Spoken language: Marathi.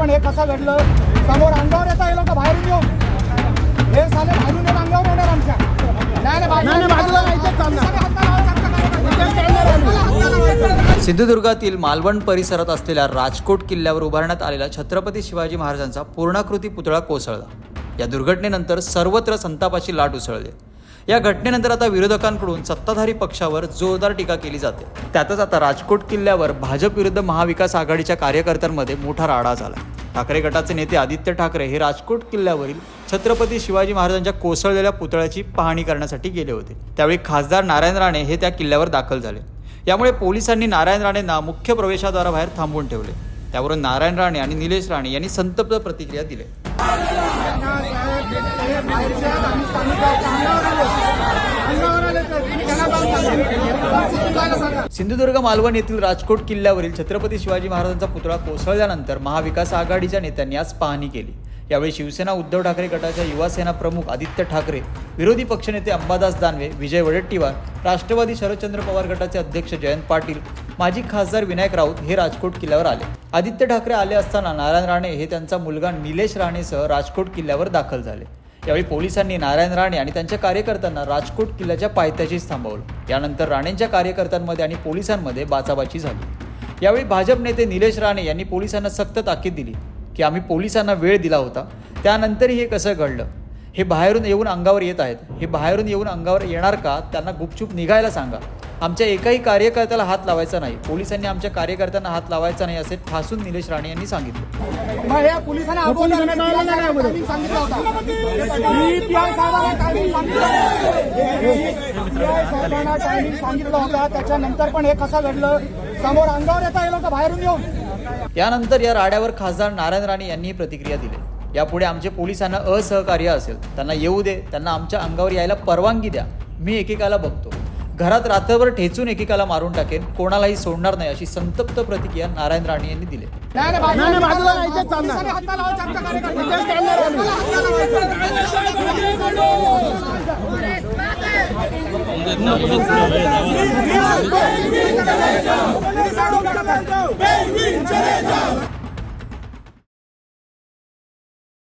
कसं घडलं? समोर अंगावर येता हे लोक बाहेरून येऊन. हे साले बाहेरून येऊन अंगावर येणार आमच्या. नाही बाजूला. सिंधुदुर्गातील मालवण परिसरात असलेल्या राजकोट किल्ल्यावर उभारण्यात आलेला छत्रपती शिवाजी महाराजांचा पूर्णाकृती पुतळा कोसळला. या दुर्घटनेनंतर सर्वत्र संतापाची लाट उसळली. या घटनेनंतर आता विरोधकांकडून सत्ताधारी पक्षावर जोरदार टीका केली जाते. त्यातच आता राजकोट किल्ल्यावर भाजप विरुद्ध महाविकास आघाडीच्या कार्यकर्त्यांमध्ये मोठा राडा झाला ठाकरे गटाचे नेते आदित्य ठाकरे हे राजकोट किल्ल्यावरील छत्रपती शिवाजी महाराजांच्या कोसळलेल्या पुतळ्याची पाहणी करण्यासाठी गेले होते. त्यावेळी खासदार नारायण राणे हे त्या किल्ल्यावर दाखल झाले. यामुळे पोलिसांनी नारायण राणेंना मुख्य प्रवेशाद्वाराबाहेर थांबवून ठेवले. त्यावरून नारायण राणे आणि निलेश राणे यांनी संतप्त प्रतिक्रिया दिली सिंधुदुर्ग मालवण येथील राजकोट किल्ल्यावरील छत्रपती शिवाजी महाराजांचा पुतळा कोसळल्यानंतर महाविकास आघाडीच्या नेत्यांनी आज पाहणी केली. यावेळी शिवसेना उद्धव ठाकरे गटाच्या युवा सेना प्रमुख आदित्य ठाकरे विरोधी पक्षनेते अंबादास दानवे विजय वडेट्टीवार राष्ट्रवादी शरदचंद्र पवार गटाचे अध्यक्ष जयंत पाटील माजी खासदार विनायक राऊत हे राजकोट किल्ल्यावर आले. आदित्य ठाकरे आले असताना नारायण राणे हे त्यांचा मुलगा निलेश राणेसह राजकोट किल्ल्यावर दाखल झाले. यावेळी पोलिसांनी नारायण राणे आणि त्यांच्या कार्यकर्त्यांना राजकोट किल्ल्याच्या पायथ्याशीच थांबवलं. यानंतर राणेंच्या कार्यकर्त्यांमध्ये आणि पोलिसांमध्ये बाचाबाची झाली. यावेळी भाजप नेते निलेश राणे यांनी पोलिसांना सक्त ताकीद दिली की आम्ही पोलिसांना वेळ दिला होता. त्यानंतरही हे कसं घडलं? हे बाहेरून येऊन अंगावर येत आहेत. हे बाहेरून येऊन अंगावर येणार का? त्यांना गुपचूप निघायला सांगा. आमच्या एकाही कार्यकर्त्याला हात लावायचा नाही. पोलिसांनी आमच्या कार्यकर्त्यांना हात लावायचा नाही असे ठासून निलेश राणे यांनी सांगितलं. मग हे पोलिसांना अगोदर पोलिसांना कळलं नाही अगोदर. टायमिंग सांगितलं होतं. मी पी.आय. साहेबांना टायमिंग सांगितलं पी.आय. साहेबांना टायमिंग सांगितलं होतं. त्याच्यानंतर पण हे कसं घडलं? समोर अंगावर येता हे लोक बाहेरून येऊन. यानंतर या राड्यावर खासदार नारायण राणे यांनी प्रतिक्रिया दिली. यापुढे आमचे पोलिसांना असहकार्य असेल. त्यांना येऊ दे. त्यांना आमच्या अंगावर यायला परवानगी द्या. मी एकेकाला बघतो. घरात रात्रभर ठेचून एकेकाला मारून टाकेन कोणालाही सोडणार नाही अशी संतप्त प्रतिक्रिया नारायण राणे यांनी दिली. नाही